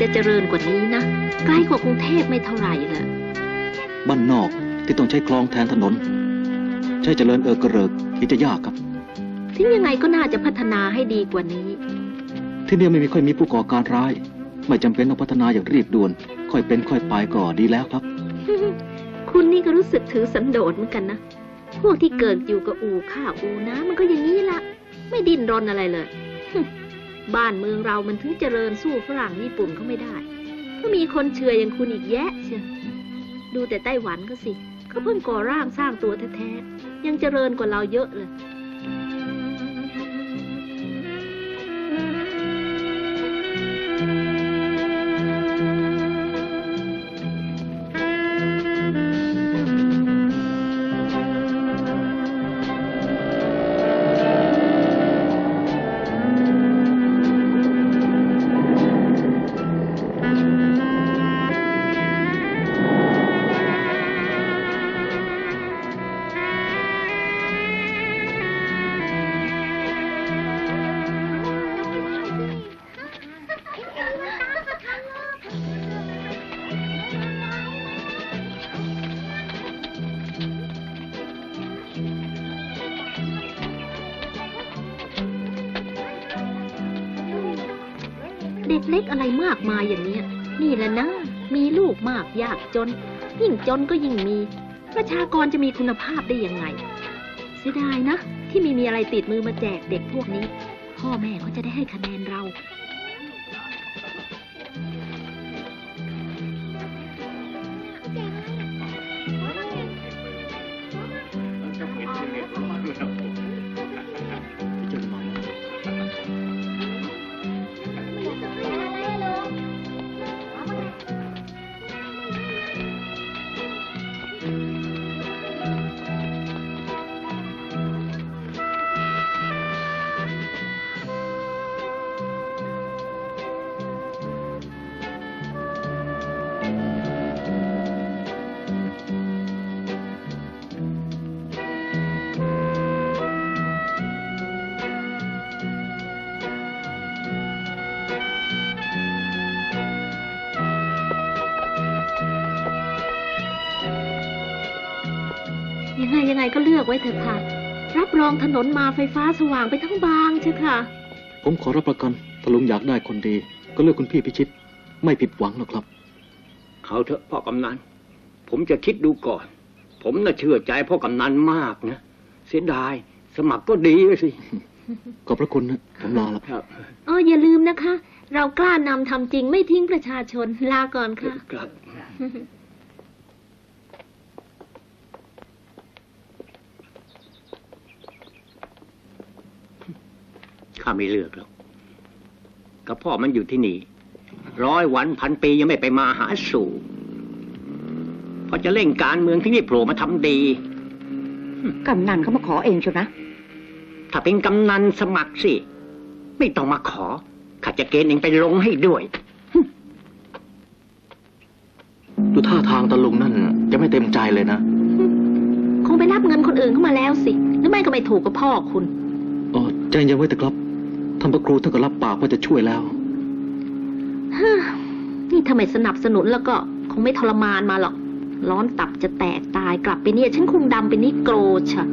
จะเจริญกว่านี้นะไกลกว่ากรุงเทพไม่เท่าไหร่เลยบ้านนอกที่ต้องใช้คลองแทนถนน ใช่เจริญเออกระเริกที่จะยากครับถึงยังไงก็น่าจะพัฒนาให้ดีกว่านี้ ที่เนี่ยไม่มีค่อยมีผู้ก่อการร้าย ไม่จำเป็นต้องพัฒนาอย่างรีบด่วน ค่อยเป็นค่อยไปก็ดีแล้วครับ คุณนี่ก็รู้สึกถือสันโดษเหมือนกันนะพวกที่เกิดอยู่กับอู่ข้าวอู่นะมันก็อย่างนี้ละไม่ดิ้นรนอะไรเลย บ้านเมืองเรามันถึงเจริญสู้ฝรั่งญี่ปุ่นเขาไม่ได้ ก็มีคนเชื่ออย่างคุณอีกแยะเชียวดูแต่ไต้หวันก็สิเขาเพิ่งก่อร่างสร้างตัวแท้ๆยังเจริญกว่าเราเยอะเลย เด็กเล็กอะไรมากมายอย่างเนี้ย นี่แหละนะ มีลูกมากยากจน ยิ่งจนก็ยิ่งมี ประชากรจะมีคุณภาพได้ยังไง เสียดายนะ ที่ไมีมีอะไรติดมือมาแจกเด็กพวกนี้ พ่อแม่เขาจะได้ให้คะแนนเรา ยังไงยังไงก็เลือกไว้เถอะค่ะ รับรองถนนมาไฟฟ้าสว่างไปทั้งบางเชียวค่ะ ผมขอรับประกันถ้าลุงอยากได้คนดี ก็เลือกคุณพี่พิชิต ไม่ผิดหวังหรอกครับ เขาเถอะพ่อกำนัน ผมจะคิดดูก่อน ผมน่ะเชื่อใจพ่อกำนันมากนะ เสียดาย สมัครก็ดีสิ ขอบพระคุณนะผมลาแล้วครับ อ๋ออย่าลืมนะคะ เรากล้านำทำจริงไม่ทิ้งประชาชนลาก่อนค่ะ ครับ ข้าไม่เลือกหรอกก็พ่อมันอยู่ที่นี่ ร้อยวันพันปียังไม่ไปมาหาสู่พอจะเล่นการเมืองที่นี่โผล่มาทำดี กำนันเขามาขอเองเชียวนะ ถ้าเป็นกำนันสมัครสิ ไม่ต้องมาขอข้าจะเกณฑ์เองไปลงให้ด้วย ดูท่าทางตะลุงนั่นจะไม่เต็มใจเลยนะ คงไปรับเงินคนอื่นเข้ามาแล้วสิ หรือไม่ก็ไม่ถูกกับพ่อคุณ อ๋อใจเย็นไว้เถอะครับ ท่านพระครูท่านก็รับปากว่าจะช่วยแล้ว นี่ทำไมสนับสนุนแล้วก็คงไม่ทรมานมาหรอก ร้อนตับจะแตกตายกลับไปเนี่ย ฉันคงดำเป็นนิโกรชะ